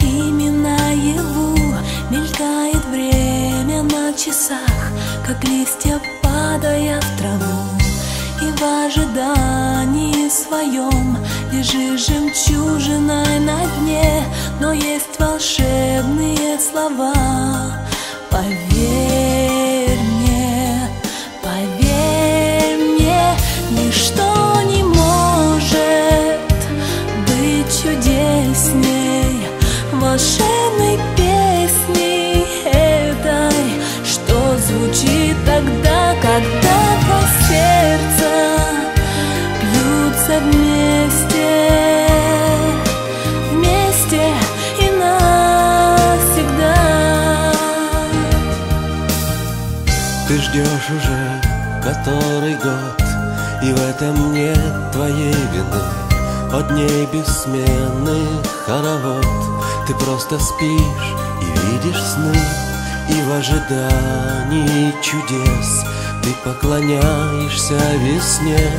ими наяву Мелькает время на часах Как листья падая в траву. И в ожидании своем Лежишь жемчужиной на дне. Но есть волшебные слова. Поверь мне, поверь мне Ничто Волшебной песни этой Что звучит тогда, когда два сердца Бьются вместе Вместе и навсегда. Ты ждешь уже который год И в этом нет твоей вины. От дней бессменных хоровод Ты просто спишь и видишь сны И в ожидании чудес Ты поклоняешься весне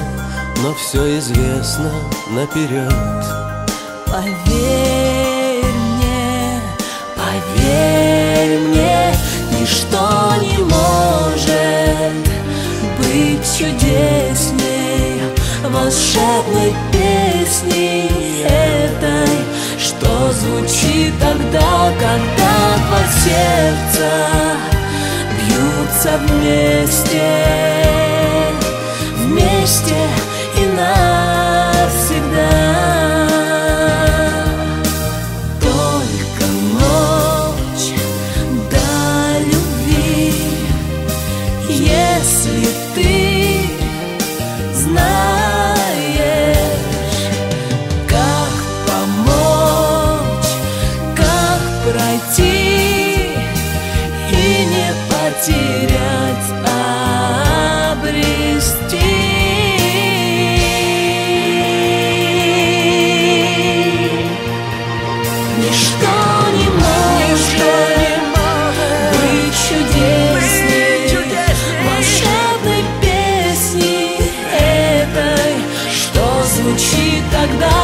Но все известно наперед Поверь мне, поверь мне, ничто не может быть чудесней волшебной песни этой, что звучит тогда, когда два сердца бьются вместе, звучит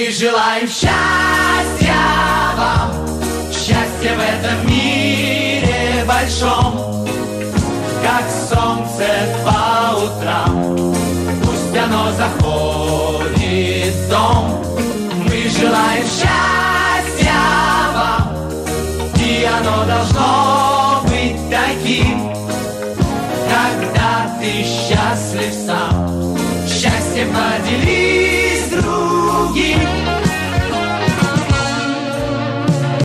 Мы желаем счастья вам, счастья в этом мире большом, как солнце по утрам, пусть оно заходит в дом. Мы желаем счастья вам, и оно должно быть таким, когда ты счастлив сам, счастье поделись.